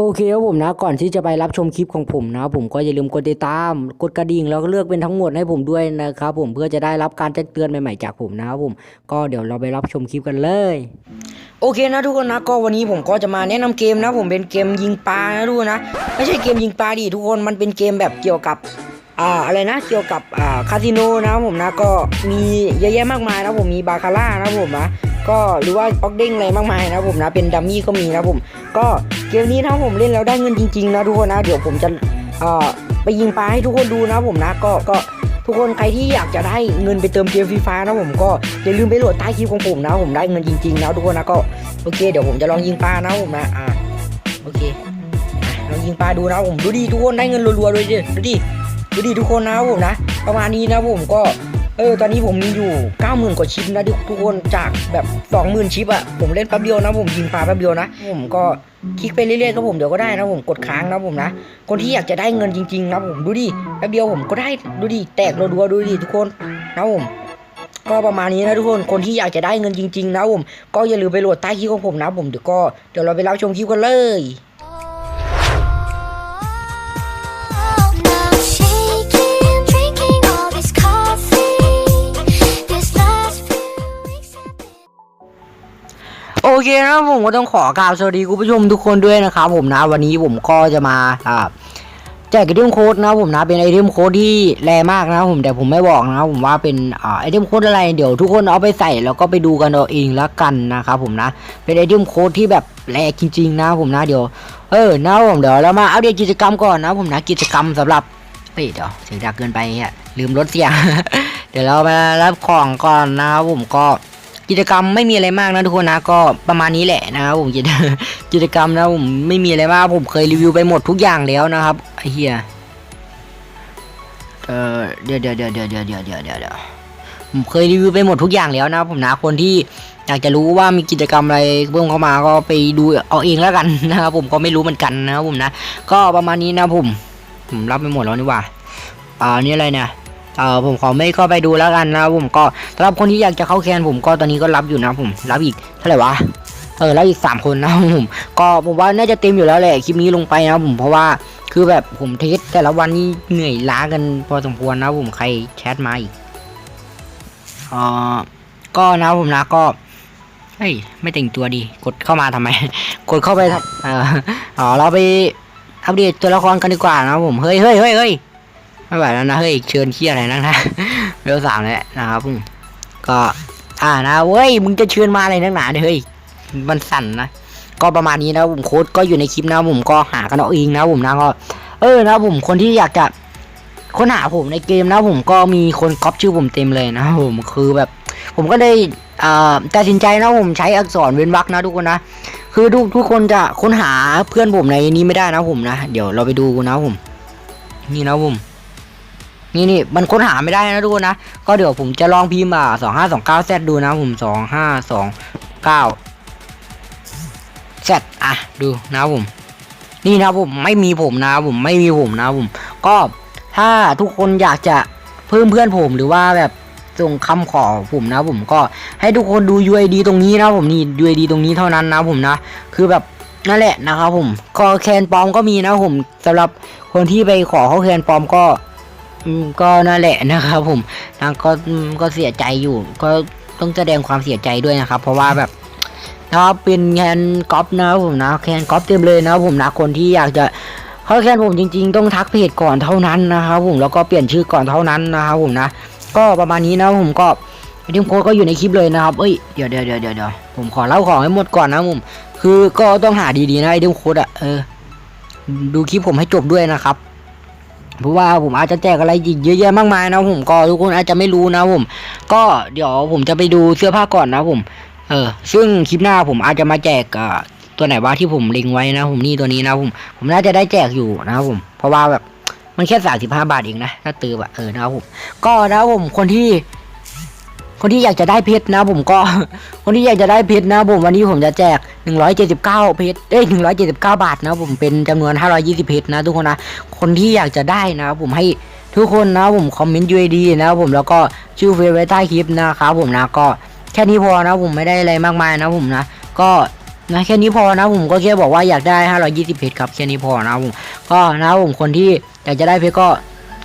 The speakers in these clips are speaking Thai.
โอเคครับผมนะก่อนที่จะไปรับชมคลิปของผมนะผมก็อย่าลืมกดติดตามกดกระดิ่งแล้วก็เลือกเป็นทั้งหมดให้ผมด้วยนะครับผมเพื่อจะได้รับการแจ้งเตือนใหม่ๆจากผมนะครับผมก็เดี๋ยวเราไปรับชมคลิปกันเลย โอเคนะทุกคนนะก็วันนี้ผมก็จะมาแนะนำเกมนะผมเป็นเกมยิงปลานะทุกคนนะไม่ใช่เกมยิงปลาดิทุกคนมันเป็นเกมแบบเกี่ยวกับอ่าอะไรนะเกี่ยวกับอ่าคาสิโนนะครับผมนะก็มีเยอะแยะมากมายนะผมมีบาคาร่านะผมนะ ก็หรือว่าป๊อกเด้งอะไรมากมายนะผมนะเป็นดัมมี่ก็มีนะผม ก็เกมนี้ถ้าผมเล่นแล้วได้เงินจริงๆนะทุกคนนะเดี๋ยวผมจะเอ่อไปยิงปลาให้ทุกคนดูนะผมนะก็ก็ทุกคนใครที่อยากจะได้เงินไปเติมเกมฟรีไฟนะผมก็อย่าลืมไปโหลดใต้คลิปของผมนะผมได้เงินจริงๆนะทุกคนนะก็โอเคเดี๋ยวผมจะลองยิงปลานะผมนะอ่าโอเคลองยิงปลาดูนะผมดูดิทุกคนได้เงินรัวๆเลยดิดูดิดูดิทุกคนนะผมนะ ประมาณนี้นะผมก็ เออตอนนี้ผมมีอยู่ 90,000 กว่าชิปนะทุกคนจากแบบ 20,000 ชิปอะผมเล่นแป๊บเดียวนะผมยิงปลาแป๊บเดียวนะ ผมก็คลิกไปเรื่อยๆครับผมเดี๋ยวก็ได้นะผมกดค้างนะผมนะ คนที่อยากจะได้เงินจริงๆนะผมดูดิแป๊บเดียวผมก็ได้ดูดิแตกรัวๆดูดิทุกคนนะผมก็ประมาณนี้นะทุกคนคนที่อยากจะได้เงินจริงๆนะผมก็อย่าลืมไปโหลดใต้คลิปของผมนะผมเดี๋ยวก็เดี๋ยวเราไปรับชมคลิปกันเลย เคนะผมก็ต้องขอกล่าวสวัสดีคุณผู้ชมทุกคนด้วยนะครับผมนะวันนี้ผมก็จะมาอ่าแจกไอเทมโค้ดนะผมนะเป็นไอเทมโค้ดที่แรงมากนะผมแต่ผมไม่บอกนะผมว่าเป็นอไอเทมโค้ดอะไรเดี๋ยวทุกคนเอาไปใส่แล้วก็ไปดูกันเอาเองละกันนะครับผมนะเป็นไอเทมโค้ดที่แบบแรงจริงๆนะผมนะเดี๋ยวเออนะผมเดี๋ยวเรามาอัปเดตกิจกรรมก่อนนะผมนะกิจกรรมสำหรับเฮ้ยเดี๋ยวเสียงดังเกินไปอะลืมลดเสียงเดี๋ยวเรามารับของก่อนนะครับผมก็ กิจกรรมไม่มีอะไรมากนะทุกคนนะก็ประมาณนี้แหละนะครับผมกิจกิจกรรมนะผมไม่มีอะไรมากผมเคยรีวิวไปหมดทุกอย่างแล้วนะครับไอเหี้ยเออเดี๋ยวเดี๋ยวเดี๋ยวเดี๋ยวเดี๋ยวเดี๋ยวเดี๋ยวเดี๋ยวผมเคยรีวิวไปหมดทุกอย่างแล้วนะผมนะคนที่อยากจะรู้ว่ามีกิจกรรมอะไรเพิ่มเข้ามาก็ไปดูเอาเองแล้วกันนะครับผมก็ไม่รู้เหมือนกันนะครับผมนะ ก็ประมาณนี้นะผมผมรับไปหมดแล้วนี่หว่าอ่านี่อะไรเนี่ย เออผมขอไม่ก็ไปดูแล้วกันนะผมก็สำหรับคนที่อยากจะเข้าแคนผมก็ตอนนี้ก็รับอยู่นะผมรับอีกเท่าไหร่วะเออรับอีกสามคนนะผมก็ผมว่าน่าจะเต็มอยู่แล้วแหละคลิปนี้ลงไปนะผมเพราะว่าคือแบบผมเทสแต่ละวันนี้เหนื่อยล้ากันพอสมควรนะผมใครแชทมาอีกเออก็นะผมนะก็เฮ้ยไม่แต่งตัวดีกดเข้ามาทำไม กดเข้าไปทำเอออ๋อเราไปอัปเดตตัวละครกันดีกว่านะผมเฮ้ยเฮ้ยเฮ้ยเฮ้ย ไม่ไหวแล้วนะเฮ้ยเชิญเคียอะไรนั่งนะเร็วสามแล้วนะครับก็อ่านะเว้ยมึงจะเชิญมาอะไรนักหนาเนี่ยเฮ้ยมันสั่นนะก็ประมาณนี้นะผมโค้ดก็อยู่ในคลิปนะผมก็หากันเอาเองนะผมนะก็เออนะผมคนที่อยากจะค้นหาผมในเกมนะผมก็มีคนก๊อปชื่อผมเต็มเลยนะผมคือแบบ ผมก็ได้อ่าตัดสินใจนะผมใช้อักษรเว้นวรรคนะทุกคนนะคือทุกทุกคนจะค้นหาเพื่อนผมในนี้ไม่ได้นะผมนะ เดี๋ยวเราไปดูนะผม นี่นะผม นี่นี่มันค้นหาไม่ได้นะทุกคนนะ ก็เดี๋ยวผมจะลองพิมพ์อ่าสองห้าสองเก้าแซดดูนะผมสองห้าสองเก้าแซดอะดูนะผม นี่นะผมไม่มีผมนะผมไม่มีผมนะผม ก็ถ้าทุกคนอยากจะเพิ่มเพื่อนผมหรือว่าแบบส่งคำขอผมนะผมก็ให้ทุกคนดู UID ตรงนี้นะผมนี่ UID ตรงนี้เท่านั้นนะผมนะ คือแบบนั่นแหละนะครับผมก็แคนปลอมก็มีนะผมสำหรับคนที่ไปขอเขาแคนปลอมก็ ก็นั่นแหละนะครับผมทางก็ก็เสียใจอยู่ ก็ต้องแสดงความเสียใจด้วยนะครับ เพราะว่าแบบนะครับเป็นแคนก๊อปนะผมนะแคนก๊อปเต็มเลยนะผมนะคนที่อยากจะเขาแคนผมจริง ๆ ต้องทักเพจก่อนเท่านั้นนะครับผมแล้วก็เปลี่ยนชื่อก่อนเท่านั้นนะครับผมนะ ก็ประมาณนี้นะผมก็ทีมโค้ดก็อยู่ในคลิปเลยนะครับ เอ้ย เดี๋ยวเดี๋ยวเดี๋ยวเดี๋ยวเดี๋ยวผมขอเล่าของให้หมดก่อนนะผม คือก็ต้องหาดีๆนะไอ้ทีมโค้ดอะเออ ดูคลิปผมให้จบด้วยนะครับ เพราะว่าผมอาจจะแจกอะไรอีกเยอะแยะมากมายนะผมก็ทุกคนอาจจะไม่รู้นะผม ก็เดี๋ยวผมจะไปดูเสื้อผ้าก่อนนะผม เออ ซึ่งคลิปหน้าผมอาจจะมาแจกตัวไหนว่าที่ผมเล็งไว้นะ ผมนี่ตัวนี้นะผม ผมน่าจะได้แจกอยู่นะผม เพราะว่าแบบมันแค่สามสิบห้าบาทเองนะถ้าตือแบบเออนะครับผม ก็นะผมคนที่ คนที่อยากจะได้เพชรนะ ผมก็ คนที่อยากจะได้เพชรนะผมวันนี้ผมจะแจก 179 เพชรเอ้ย179 บาทนะผมเป็นจำนวน 520 เพชรนะทุกคนนะ คนที่อยากจะได้นะ ผมให้ทุกคนนะผมคอมเมนต์ UID นะผมแล้วก็ชื่อเฟซไว้ใต้คลิปนะครับผมนะก็แค่นี้พอนะผมไม่ได้อะไรมากมายนะผมนะ ก็นะแค่นี้พอนะผมก็แค่บอกว่าอยากได้ 520 เพชรครับแค่นี้พอนะผมก็นะผมคนที่อยากจะได้เพชรก็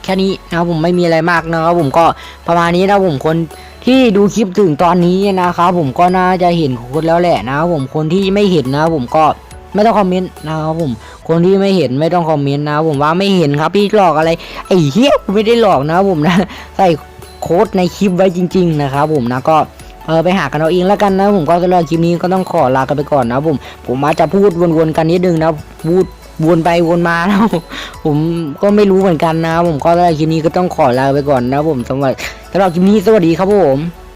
แค่นี้นะผมไม่มีอะไรมากนะครับผมก็ประมาณนี้นะผมคน ที่ดูคลิปถึงตอนนี้นะครับผมก็น่าจะเห็นคนแล้วแหละนะครับผมคนที่ไม่เห็นนะผมก็ไม่ต้องคอมเมนต์นะครับผม คนที่ไม่เห็นไม่ต้องคอมเมนต์นะผมว่าไม่เห็นครับพี่หลอกอะไรไอ้เหี้ยไม่ได้หลอกนะผมนะใส่โค้ดในคลิปไว้จริง ๆ นะครับผมนะก็เออไปหากันเอาเองแล้วกันนะผมก็สำหรับคลิปนี้ก็ต้องขอลากันไปก่อนนะผม ผมอาจจะพูดวนๆกันนิดนึงนะพูด วนไปวนมานะผมก็ไม่รู้เหมือนกันนะผมก็ได้คลิปนี้ก็ต้องขอลาไปก่อนนะผมสำหรับสำหรับคลิปนี้สวัสดีครับผม